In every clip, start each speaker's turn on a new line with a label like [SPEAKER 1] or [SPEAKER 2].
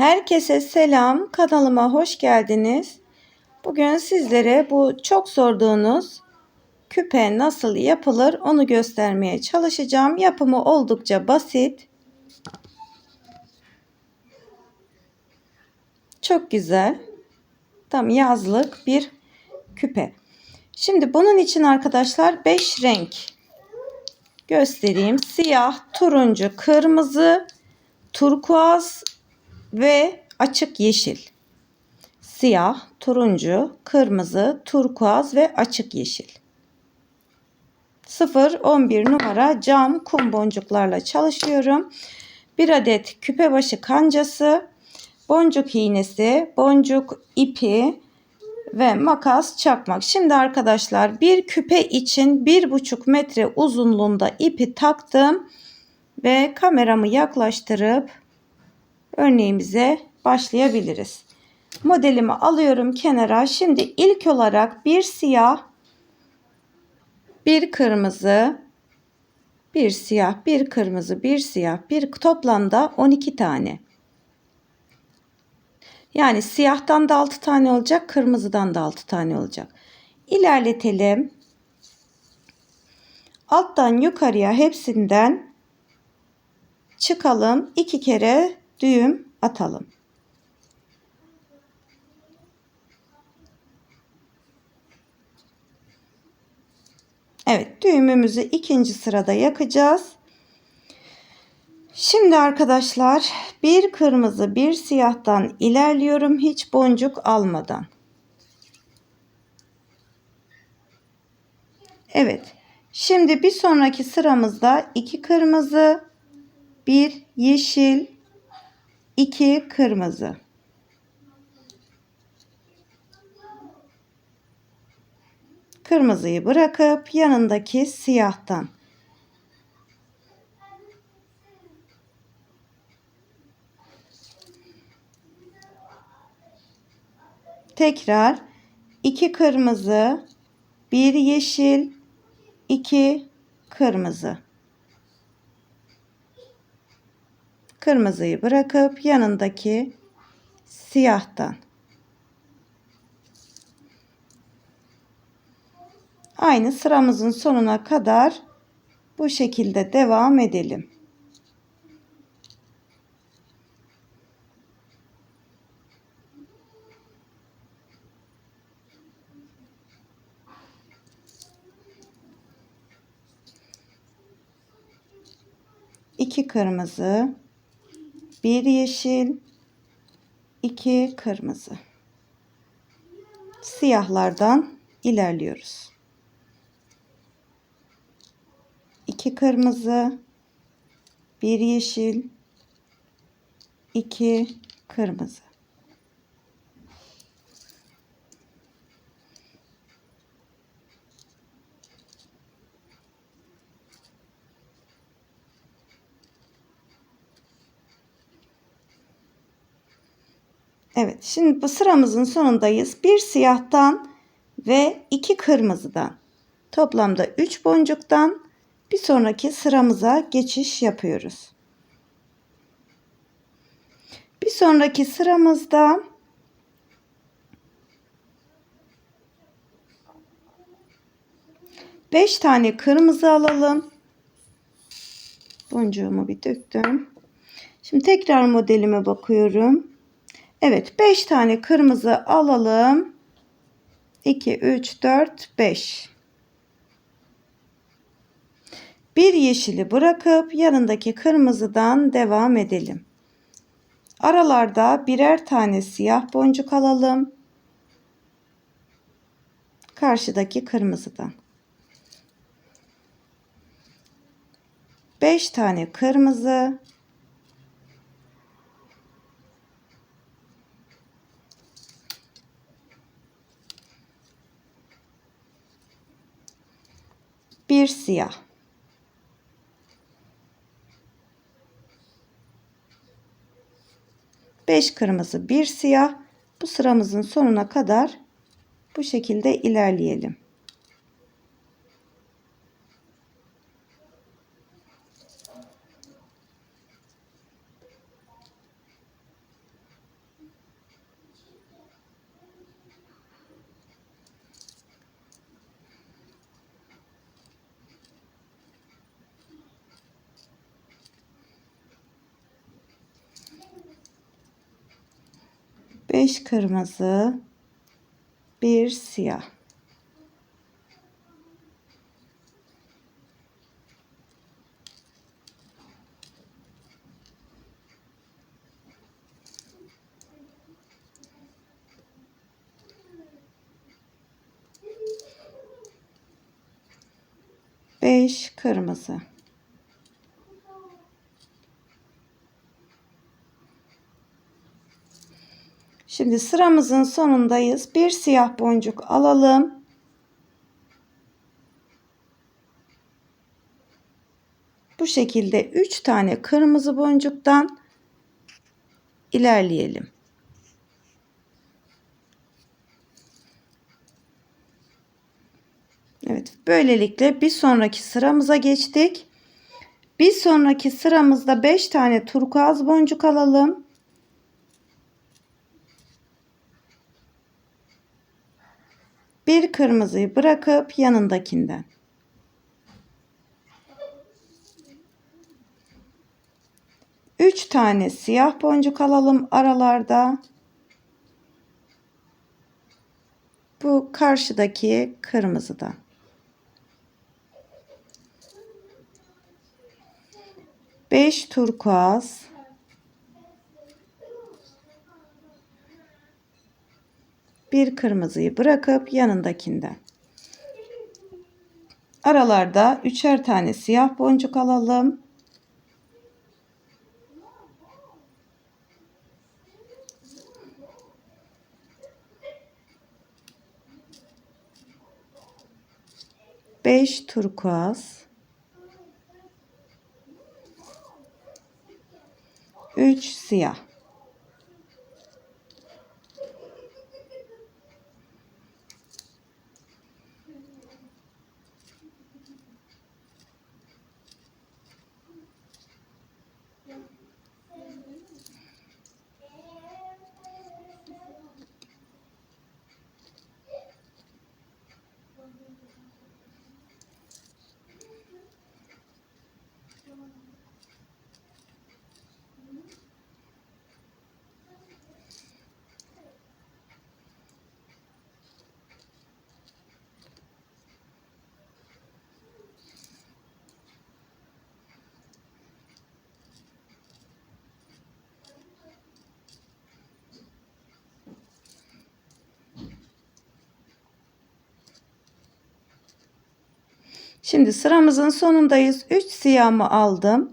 [SPEAKER 1] Herkese selam. Kanalıma hoş geldiniz. Bugün sizlere bu çok sorduğunuz küpe nasıl yapılır onu göstermeye çalışacağım. Yapımı oldukça basit. Çok güzel. Tam yazlık bir küpe. Şimdi bunun için arkadaşlar 5 renk göstereyim. Siyah, turuncu, kırmızı, turkuaz ve açık yeşil. Siyah, turuncu, kırmızı, turkuaz ve açık yeşil. 0-11 numara cam kum boncuklarla çalışıyorum. Bir adet küpe başı kancası, boncuk iğnesi, boncuk ipi ve makas çakmak. Şimdi arkadaşlar bir küpe için 1,5 metre uzunluğunda ipi taktım ve kameramı yaklaştırıp örneğimize başlayabiliriz. Modelimi alıyorum kenara. Şimdi ilk olarak bir siyah, bir kırmızı, bir siyah, bir kırmızı, bir siyah, bir toplamda 12 tane. Yani siyahtan da 6 tane olacak, kırmızıdan da 6 tane olacak. İlerletelim. Alttan yukarıya hepsinden çıkalım. iki kere düğüm atalım. Evet düğümümüzü ikinci sırada yakacağız. Şimdi arkadaşlar bir kırmızı bir siyahtan ilerliyorum hiç boncuk almadan. Evet. Şimdi bir sonraki sıramızda iki kırmızı, bir yeşil, 2 kırmızı. Kırmızıyı bırakıp yanındaki siyahtan tekrar 2 kırmızı, 1 yeşil, 2 kırmızı. Kırmızıyı bırakıp yanındaki siyahtan aynı sıramızın sonuna kadar bu şekilde devam edelim. iki kırmızı bir yeşil, iki kırmızı. Siyahlardan ilerliyoruz. İki kırmızı, bir yeşil, iki kırmızı. Evet şimdi bu sıramızın sonundayız. Bir siyahtan ve iki kırmızıdan toplamda 3 boncuktan bir sonraki sıramıza geçiş yapıyoruz. Bir sonraki sıramızda beş tane kırmızı alalım. Boncuğumu bir döktüm. Şimdi tekrar modelime bakıyorum. Evet 5 tane kırmızı alalım. 2, 3, 4, 5. Bir yeşili bırakıp yanındaki kırmızıdan devam edelim. Aralarda birer tane siyah boncuk alalım. Karşıdaki kırmızıdan. 5 tane kırmızı, bir siyah. Beş kırmızı, bir siyah. Bu sıramızın sonuna kadar bu şekilde ilerleyelim. 5 kırmızı, 1 siyah. Beş kırmızı. Şimdi sıramızın sonundayız. Bir siyah boncuk alalım. Bu şekilde 3 tane kırmızı boncuktan ilerleyelim. Evet, böylelikle bir sonraki sıramıza geçtik. Bir sonraki sıramızda 5 tane turkuaz boncuk alalım. Bir kırmızıyı bırakıp yanındakinden. Üç tane siyah boncuk alalım aralarda. Bu karşıdaki kırmızıdan. Beş turkuaz. Bir kırmızıyı bırakıp yanındakinden. Aralarda üçer tane siyah boncuk alalım. Beş turkuaz. Üç siyah. Şimdi sıramızın sonundayız. 3 siyahımı aldım.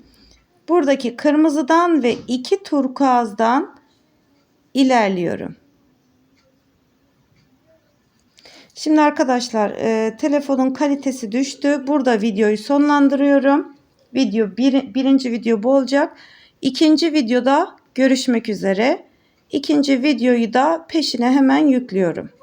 [SPEAKER 1] Buradaki kırmızıdan ve 2 turkuazdan ilerliyorum. Şimdi arkadaşlar e, telefonun kalitesi düştü. Burada videoyu sonlandırıyorum. Video bir, birinci video bu olacak. İkinci videoda görüşmek üzere. İkinci videoyu da peşine hemen yüklüyorum.